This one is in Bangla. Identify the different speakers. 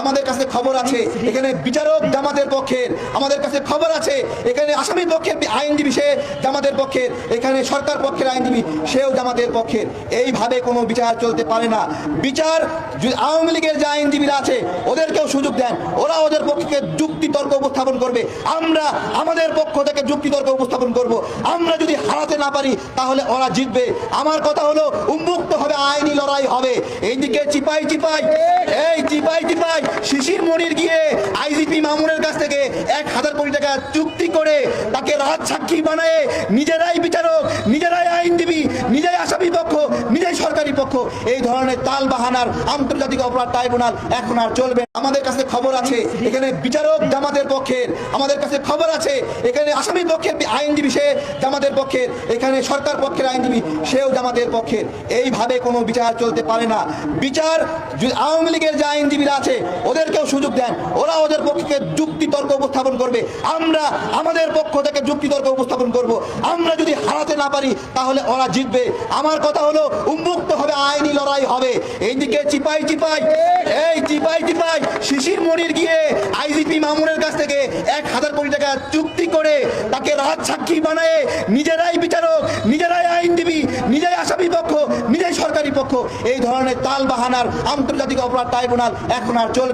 Speaker 1: আমাদের কাছে খবর আছে, এখানে বিচারক জামাতের পক্ষের, আমাদের কাছে খবর আছে, এখানে আসামির পক্ষের আইনজীবী, সে জামাতের পক্ষের, এখানে সরকার পক্ষের আইনজীবী, সেও জামাতের পক্ষের। এইভাবে কোনো বিচার চলতে পারে না। বিচার আওয়ামী লীগের যে আইনজীবীরা আছে, ওদেরকেও সুযোগ দেন। ওরা ওদের পক্ষে যুক্তি তর্ক উপস্থাপন করবে। আমরা আমাদের পক্ষ থেকে যুক্তি তর্ক উপস্থাপন করব। আমরা যদি হারাতে না পারি, তাহলে ওরা জিতবে। আমার কথা হলো উন্মুক্ত হবে আইনি লড়াই হবে। এইদিকে চিপাই চিপাই, এই চিপাই চিপাই। শিশির মনির গিয়ে আইজিপি মামুনের কাছ থেকে এক হাজার কোটি টাকা চুক্তি করে তাকে রাজ সাক্ষী বানায় নিজেরাই বিচারক নিজেরাই আইনজীবী নিজেই আসামি পক্ষ নিজেই সরকারি পক্ষ এই ধরনের তাল বাহানার আন্তর্জাতিক অপরাধ ট্রাইব্যুনাল এখন আর চলবে আমাদের কাছে খবর আছে, এখানে বিচারক জামাতের পক্ষের, আমাদের কাছে খবর আছে, এখানে আসামির পক্ষের আইনজীবী, সে জামাতের পক্ষের, এখানে সরকার পক্ষের আইনজীবী, সেও জামাতের পক্ষের। এইভাবে কোনো বিচার চলতে পারে না। বিচার আওয়ামী লীগের যে আইনজীবীরা আছে, ওদেরকেও সুযোগ দেন। ওরা ওদের পক্ষে যুক্তি তর্ক উপস্থাপন করবে। আমরা আমাদের পক্ষ থেকে যুক্তি তর্ক উপস্থাপন করব। আমরা যদি হারাতে না পারি, তাহলে ওরা জিতবে। আমার কথা হলো, উন্মুক্ত হবে আইনি লড়াই হবে এইদিকে চিপাই চিপাই, এই চিপাই চিপাই, শিশির মনির গিয়ে আইজিপি মামুনের কাছ থেকে এক হাজার কোটি টাকা চুক্তি করে তাকে রাজ সাক্ষী বানায়। নিজেরাই বিচারক, নিজেরাই আইনজীবী, নিজেরাই আসামি পক্ষ, নিজেরাই সরকারি পক্ষ। এই ধরনের তাল বাহানার আন্তর্জাতিক অপরাধ ট্রাইব্যুনাল এখন আর চলবে